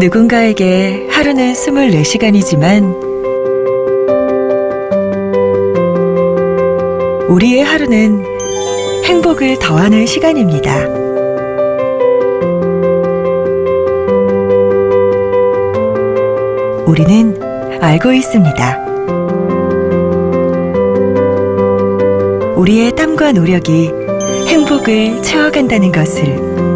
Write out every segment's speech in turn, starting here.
누군가에게 하루는 24시간이지만 우리의 하루는 행복을 더하는 시간입니다. 우리는 알고 있습니다. 우리의 땀과 노력이 행복을 채워간다는 것을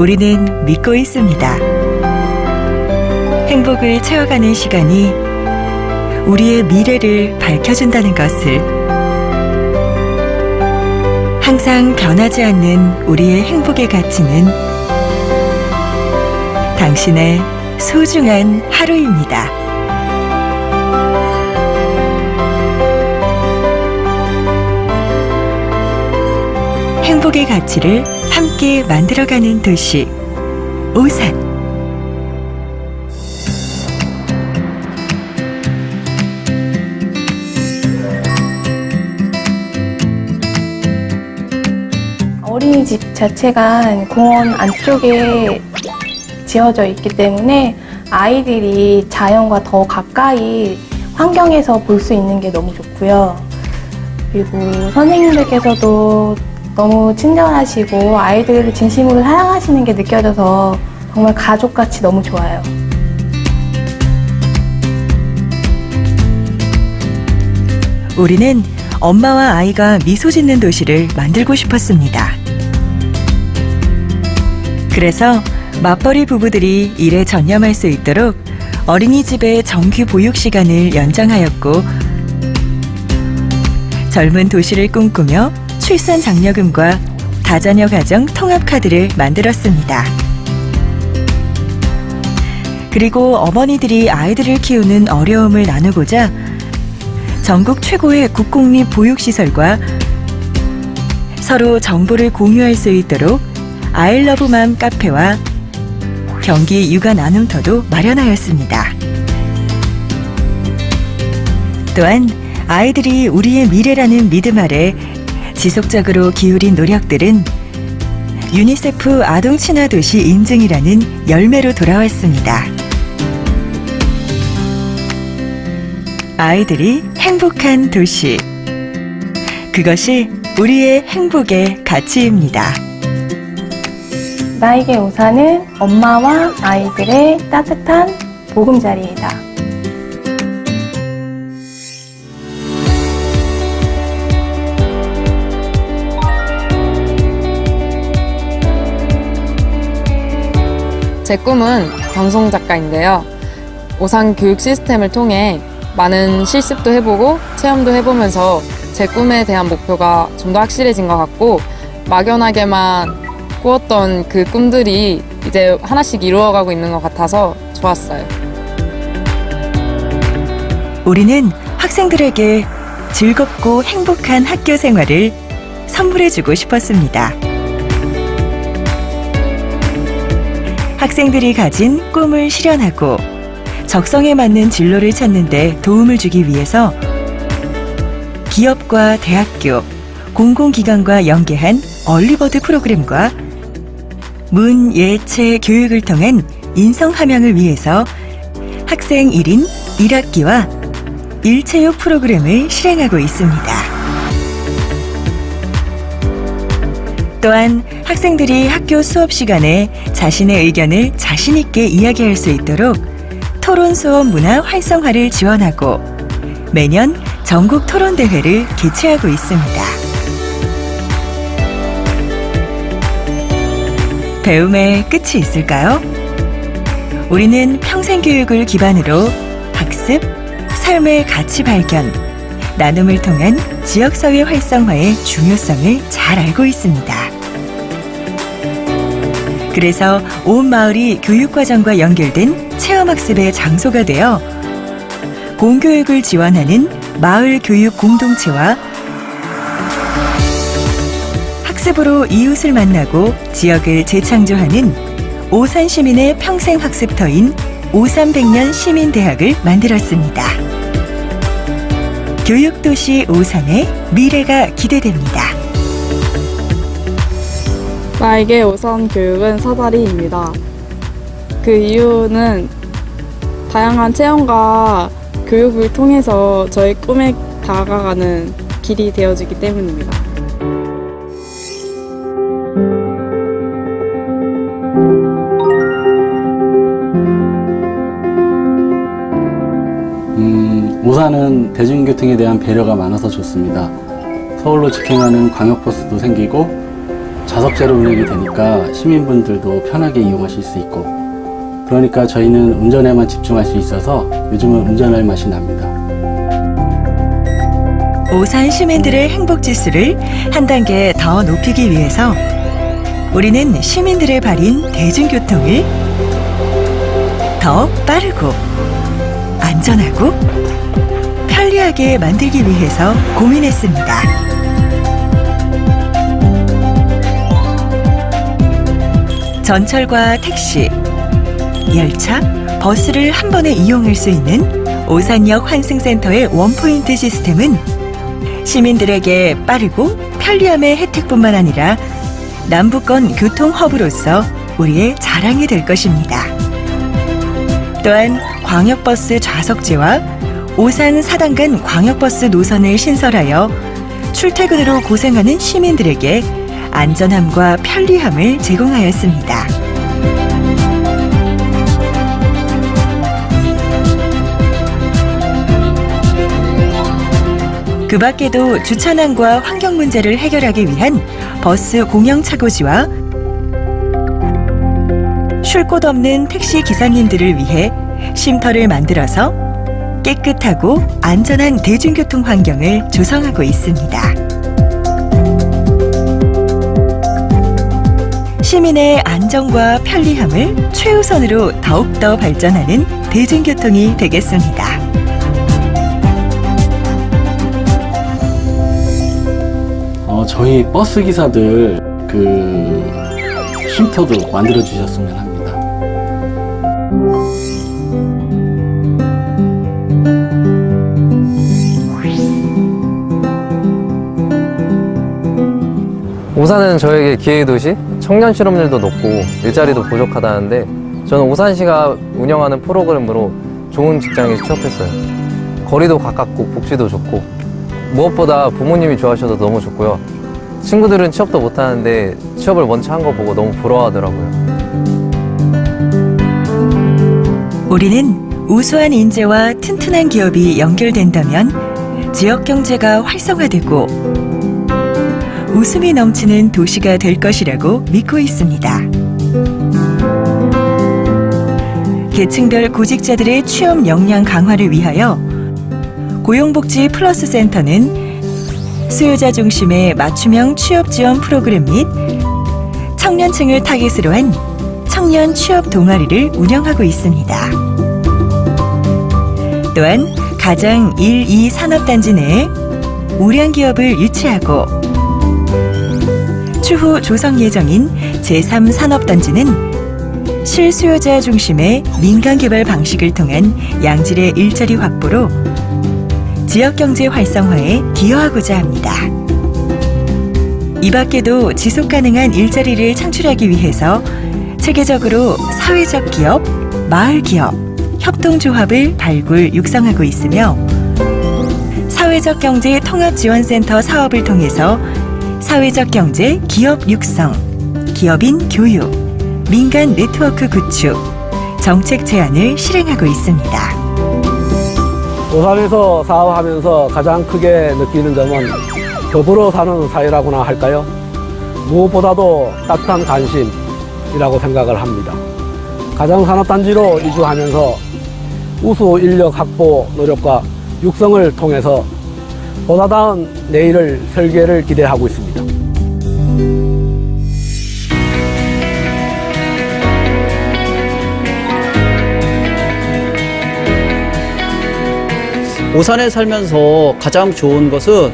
우리는 믿고 있습니다. 행복을 채워가는 시간이 우리의 미래를 밝혀준다는 것을 항상 변하지 않는 우리의 행복의 가치는 당신의 소중한 하루입니다. 행복의 가치를 함께 만들어가는 도시 오산 어린이집 자체가 공원 안쪽에 지어져 있기 때문에 아이들이 자연과 더 가까이 환경에서 볼 수 있는 게 너무 좋고요. 그리고 선생님들께서도 너무 친절하시고 아이들을 진심으로 사랑하시는 게 느껴져서 정말 가족같이 너무 좋아요. 우리는 엄마와 아이가 미소 짓는 도시를 만들고 싶었습니다. 그래서 맞벌이 부부들이 일에 전념할 수 있도록 어린이집의 정규 보육 시간을 연장하였고 젊은 도시를 꿈꾸며 출산 장려금과 다자녀 가정 통합 카드를 만들었습니다. 그리고 어머니들이 아이들을 키우는 어려움을 나누고자 전국 최고의 국공립 보육시설과 서로 정보를 공유할 수 있도록 아이러브맘 카페와 경기 육아 나눔터도 마련하였습니다. 또한 아이들이 우리의 미래라는 믿음 아래 지속적으로 기울인 노력들은 유니세프 아동 친화 도시 인증이라는 열매로 돌아왔습니다. 아이들이 행복한 도시. 그것이 우리의 행복의 가치입니다. 나에게 우산은 엄마와 아이들의 따뜻한 보금자리이다. 제 꿈은 방송 작가인데요. 오상 교육 시스템을 통해 많은 실습도 해보고 체험도 해보면서 제 꿈에 대한 목표가 좀 더 확실해진 것 같고 막연하게만 꾸었던 그 꿈들이 이제 하나씩 이루어가고 있는 것 같아서 좋았어요. 우리는 학생들에게 즐겁고 행복한 학교 생활을 선물해주고 싶었습니다. 학생들이 가진 꿈을 실현하고 적성에 맞는 진로를 찾는데 도움을 주기 위해서 기업과 대학교, 공공기관과 연계한 얼리버드 프로그램과 문 예체 교육을 통한 인성 함양을 위해서 학생 1인 1학기와 일체육 프로그램을 실행하고 있습니다. 또한 학생들이 학교 수업 시간에 자신의 의견을 자신있게 이야기할 수 있도록 토론 수업 문화 활성화를 지원하고 매년 전국 토론 대회를 개최하고 있습니다. 배움의 끝이 있을까요? 우리는 평생 교육을 기반으로 학습, 삶의 가치 발견, 나눔을 통한 지역사회 활성화의 중요성을 잘 알고 있습니다. 그래서 온 마을이 교육과정과 연결된 체험학습의 장소가 되어 공교육을 지원하는 마을 교육 공동체와 학습으로 이웃을 만나고 지역을 재창조하는 오산 시민의 평생 학습터인 오산백년 시민대학을 만들었습니다. 교육도시 오산의 미래가 기대됩니다. 나에게 우선 교육은 사다리입니다. 그 이유는 다양한 체험과 교육을 통해서 저의 꿈에 다가가는 길이 되어주기 때문입니다. 음, 오산은 대중교통에 대한 배려가 많아서 좋습니다. 서울로 직행하는 광역버스도 생기고 좌석제로 운행이 되니까 시민분들도 편하게 이용하실 수 있고 그러니까 저희는 운전에만 집중할 수 있어서 요즘은 운전할 맛이 납니다. 오산 시민들의 행복 지수를 한 단계 더 높이기 위해서 우리는 시민들의 발인 대중교통을 더 빠르고 안전하고 편리하게 만들기 위해서 고민했습니다. 전철과 택시, 열차, 버스를 한 번에 이용할 수 있는 오산역 환승센터의 원포인트 시스템은 시민들에게 빠르고 편리함의 혜택뿐만 아니라 남부권 교통 허브로서 우리의 자랑이 될 것입니다. 또한 광역버스 좌석제와 오산 사단간 광역버스 노선을 신설하여 출퇴근으로 고생하는 시민들에게 안전함과 편리함을 제공하였습니다. 그 밖에도 주차난과 환경 문제를 해결하기 위한 버스 공영 차고지와 쉴 곳 없는 택시 기사님들을 위해 쉼터를 만들어서 깨끗하고 안전한 대중교통 환경을 조성하고 있습니다. 시민의 안전과 편리함을 최우선으로 더욱더 발전하는 대중교통이 되겠습니다. 어, 저희 버스 기사들 그 쉼터도 만들어 주셨으면 합니다. 오산은 저에게 기회의 도시, 청년 실업률도 높고 일자리도 부족하다는데 저는 오산시가 운영하는 프로그램으로 좋은 직장에 취업했어요. 거리도 가깝고 복지도 좋고 무엇보다 부모님이 좋아하셔서 너무 좋고요. 친구들은 취업도 못하는데 취업을 먼저 한 거 보고 너무 부러워하더라고요. 우리는 우수한 인재와 튼튼한 기업이 연결된다면 지역 경제가 활성화되고 웃음이 넘치는 도시가 될 것이라고 믿고 있습니다. 계층별 구직자들의 취업 역량 강화를 위하여 고용복지 플러스 센터는 수요자 중심의 맞춤형 취업 지원 프로그램 및 청년층을 타깃으로 한 청년 취업 동아리를 운영하고 있습니다. 또한 가장 1, 2 산업단지 내에 우량 기업을 유치하고 추후 조성 예정인 제3 산업단지는 실수요자 중심의 민간 개발 방식을 통한 양질의 일자리 확보로 지역 경제 활성화에 기여하고자 합니다. 이 밖에도 지속 가능한 일자리를 창출하기 위해서 체계적으로 사회적 기업, 마을 기업, 협동조합을 발굴 육성하고 있으며 사회적 경제 통합 지원센터 사업을 통해서 사회적 경제 기업 육성, 기업인 교육, 민간 네트워크 구축, 정책 제안을 실행하고 있습니다. 오산에서 사업하면서 가장 크게 느끼는 점은 더불어 사는 사회라고나 할까요? 무엇보다도 따뜻한 관심이라고 생각을 합니다. 가정산업단지로 이주하면서 우수 인력 확보 노력과 육성을 통해서 보다 다운 내일을 설계를 기대하고 있습니다. 오산에 살면서 가장 좋은 것은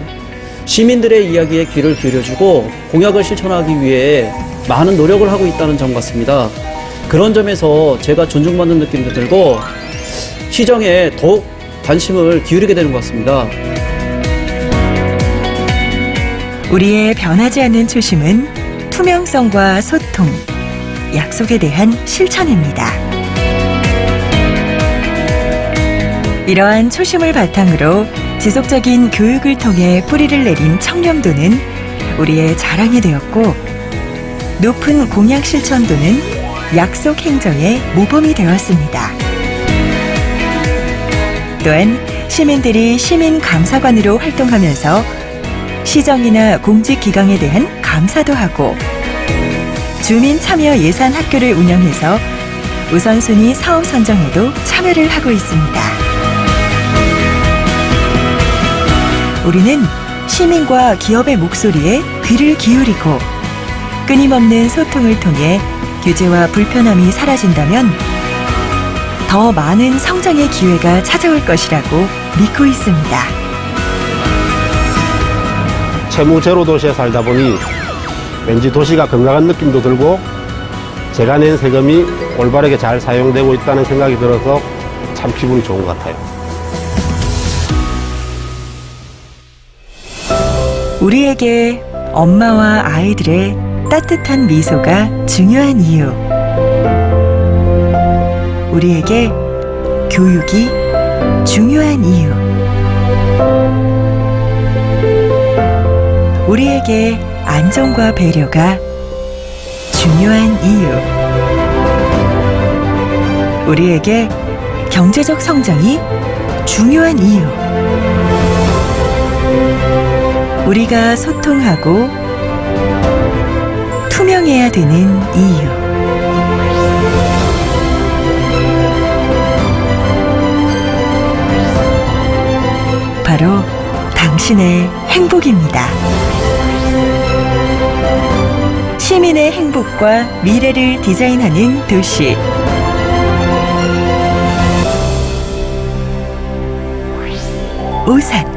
시민들의 이야기에 귀를 기울여주고 공약을 실천하기 위해 많은 노력을 하고 있다는 점 같습니다. 그런 점에서 제가 존중받는 느낌도 들고 시정에 더욱 관심을 기울이게 되는 것 같습니다. 우리의 변하지 않는 초심은 투명성과 소통, 약속에 대한 실천입니다. 이러한 초심을 바탕으로 지속적인 교육을 통해 뿌리를 내린 청렴도는 우리의 자랑이 되었고 높은 공약 실천도는 약속 행정의 모범이 되었습니다. 또한 시민들이 시민 감사관으로 활동하면서 시정이나 공직 기강에 대한 감사도 하고 주민 참여 예산 학교를 운영해서 우선순위 사업 선정에도 참여를 하고 있습니다. 우리는 시민과 기업의 목소리에 귀를 기울이고 끊임없는 소통을 통해 규제와 불편함이 사라진다면 더 많은 성장의 기회가 찾아올 것이라고 믿고 있습니다. 채무 제로 도시에 살다 보니 왠지 도시가 건강한 느낌도 들고 제가 낸 세금이 올바르게 잘 사용되고 있다는 생각이 들어서 참 기분이 좋은 것 같아요. 우리에게 엄마와 아이들의 따뜻한 미소가 중요한 이유. 우리에게 교육이 중요한 이유. 우리에게 안정과 배려가 중요한 이유. 우리에게 경제적 성장이 중요한 이유. 우리가 소통하고 투명해야 되는 이유. 바로 당신의 행복입니다. 시민의 행복과 미래를 디자인하는 도시. 오산.